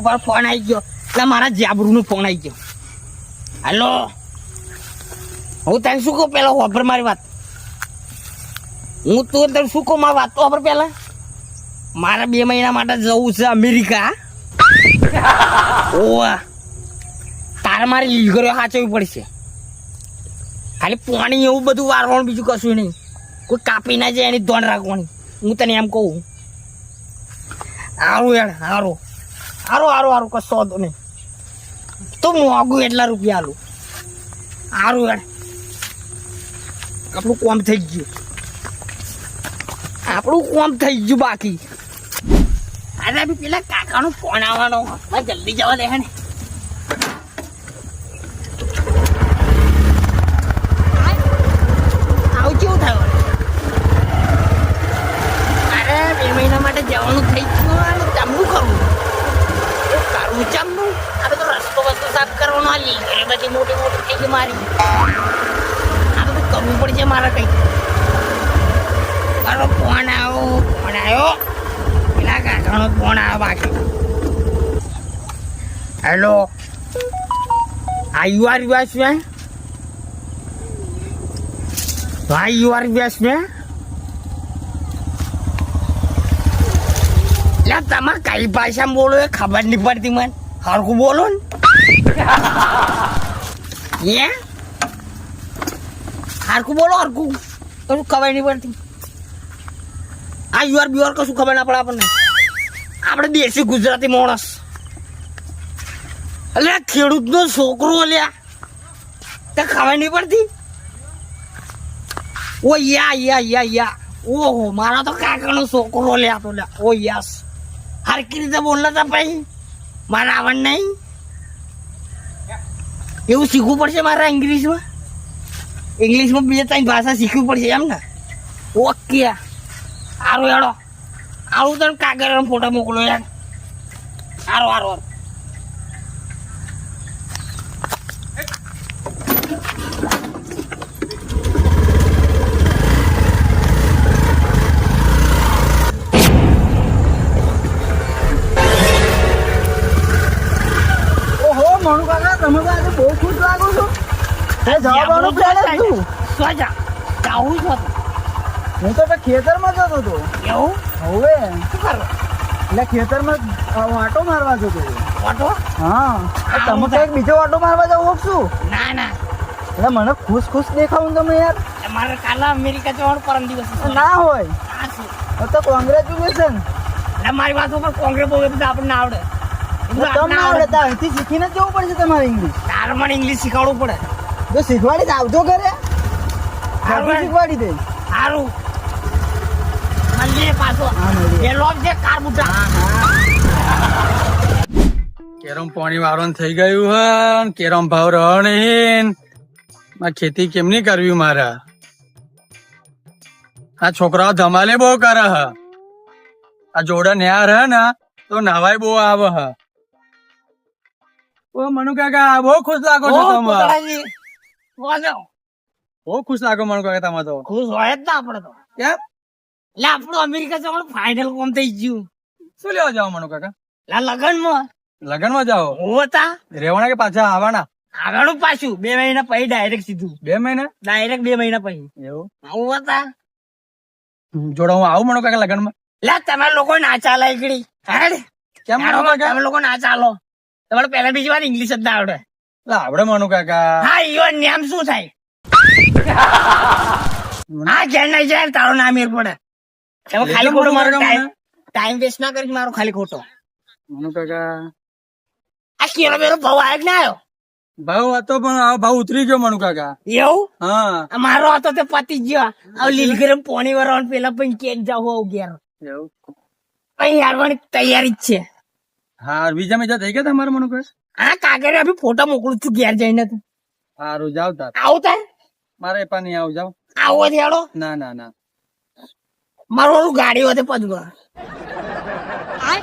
ઉપર ફોન આવી ગયો. એટલે મારા જાબરૂ નો ફોન આવી ગયો. હાલો? હું તને શું કહું પેલા વાપર મારી વાત? હું તું તને શું કહું મારી વાત તો પેલા? મારે બે મહિના માટે જવું છે અમેરિકા. ઓવા. તારે મારે લીગરો સાચવવી પડશે. ખાલી પાણી એવું બધું વારવાનું, બીજું કશું નહીં. કોઈ કાપી ના જાય એની ધોન રાખવાની. હું તને એમ કહું. સારું યાર સારું સારું સારું સારું કશો વાંધો નહીં. તો મોંઘું એટલા રૂપિયા આલું. સારું યાર આપણું કોમ થઈ ગયું. આપણું કોમ થઈ ગયું બાકી. અરે પેલા કાકાનો ફોન આવવાનો. જલ્દી જવા દે ને આવું કેવું થયું અરે બે મહિના માટે જવાનું થઈ ગયું અને ચમનું કરવું એ કરવું ચમનું આ બધો રસ્તો વસ્તો સાફ કરવાનો આ લીગરી બધી મોટી મોટી મારી. આ બધું કરવું પડશે મારે કંઈક. મારો ફોન આવ્યો ફોન આવ્યો? પેલા કાકાનો ફોન આવ્યો બાકી હેલો? આ યુ આર યુએસ મેં ભાઈ યુ આર યુએસ મેં તમે કઈ ભાષામાં બોલો એ ખબર નહીં પડતી મને. હરખું બોલો ને. એ હરખું બોલો હારકું કશું ખબર નહીં પડતી આ યુઆર બીઆર કશું ખબર ના પડે આપણને. આપણે દેશી ગુજરાતી માણસ. એટલે ખેડૂતનો છોકરો લ્યા તે ખબર નહીં પડતી ઓ યા યા યા યા. ઓહો, મારા તો કાકાનો છોકરો લ્યા તો લ્યા ઓ યસ. હરકી રીતે બોલતા ભાઈ મારા આવડ નહીં? એવું શીખવું પડશે મારા ઇંગ્લિશમાં? ઇંગ્લિશમાં બીજા ત્રણ ભાષા શીખવી પડશે એમ ને? ઓકે. સારું હેડો. આવું તને કાગળ ફોટા મોકલો યાર. સારું સારું પ્લાન હતું છો? હું તો ખેતરમાં જતો હતો. એવું? હવે? શું કરો? એટલે ખેતરમાં આંટો મારવા જતો હતો. ઓટો હા. તમે કંઈક બીજો આંટો મારવા જાવ છું ના ના. એટલે મને ખુશ ખુશ દેખાવું તમે યાર. મારે કાલે અમેરિકા જવાનું પરમ દિવસ ના હોય? તો કોંગ્રેચ્યુલેશન એટલે મારી વાત ઉપર કોંગ્રેસ બહુ બધા આપણને આવડે. તમને આવડે. અહીંથી શીખીને જવું પડશે તમારે ઇંગ્લિશ તારે મને ઇંગ્લિશ શીખવાડવું પડે. જો શીખવાડી જ આવજો ઘરે. આવડે. શીખવાડી દે. સારું. મળીએ પાછો. એ લોક છે કાર બુટા. કેરમ પાણી વાળવાનું થઈ ગયું હે કેરમ ભાવ નહીં આ ખેતી કેમની કરવી મારા? આ છોકરાઓ ધમાલે બહુ કરે હ. આ જોડે ન્યા રહે ને તો નવાઈ બહુ આવે હ. ઓ મનુ કાકા બહુ ખુશ લાગો છો તમે. બહુ ખુશ લાગો મનુ કાકા તમે તો. ખુશ હોય જ ને આપણે તો. કેમ? એટલે આપણું અમેરિકા જવાનું ફાઇનલ કોમ થઈ ગયું. શું લેવા જાવ મનુ કાકા? એટલે લગનમાં. લગનમાં જાઓ હોતા રેવાના કે પાછા આવવાના? આવવાનું પાછું. બે મહિના પછી ડાયરેક્ટ સીધું. બે મહિના? ડાયરેક્ટ બે મહિના પછી. એવું? હોતા જોડે હું આવું મનુ કાકા લગનમાં લે તમે લોકો ના ચાલે એકડી હેડ. કેમ તમે લોકો ના ચાલો. તમારે પહેલા બીજી વાર ઇંગ્લિશ જ ના આવડે. લા, માનુ કાકા. હા ઈવન નેમ શું થાય? ના ઘેર નહીં જાય તારો નામ એર પડે. તમે ખાલી ખોટો મારો ટાઈમ ટાઈમ વેસ્ટ ના કરી મારો ખાલી ખોટો. માનુ કાકા. આ કેરો બેરો ભાવ આવ્યો ના આવ્યો ભાવ હતો પણ આ ભાવ ઉતરી ગયો મનુ કાકા. એવું? હા. મારો હતો તે પતી ગયો. આ લીલગરમ પોણી વરવાનું પેલા પણ કેક જાવ હોવ ઘેર. અહીં હારવાની તૈયારી જ છે. હા બીજા મેજા થઈ ગયા તમારા મનુ કાકા? આ કાગરે અભી ફોટો મોકલું છું ઘેર જઈને તું. સારું જાવ તાર. આવતા મારે પણ નહીં આવું જાવ આવો થેડો ના ના ના. મારું ઓલું ગાડી વધે પદમાં આ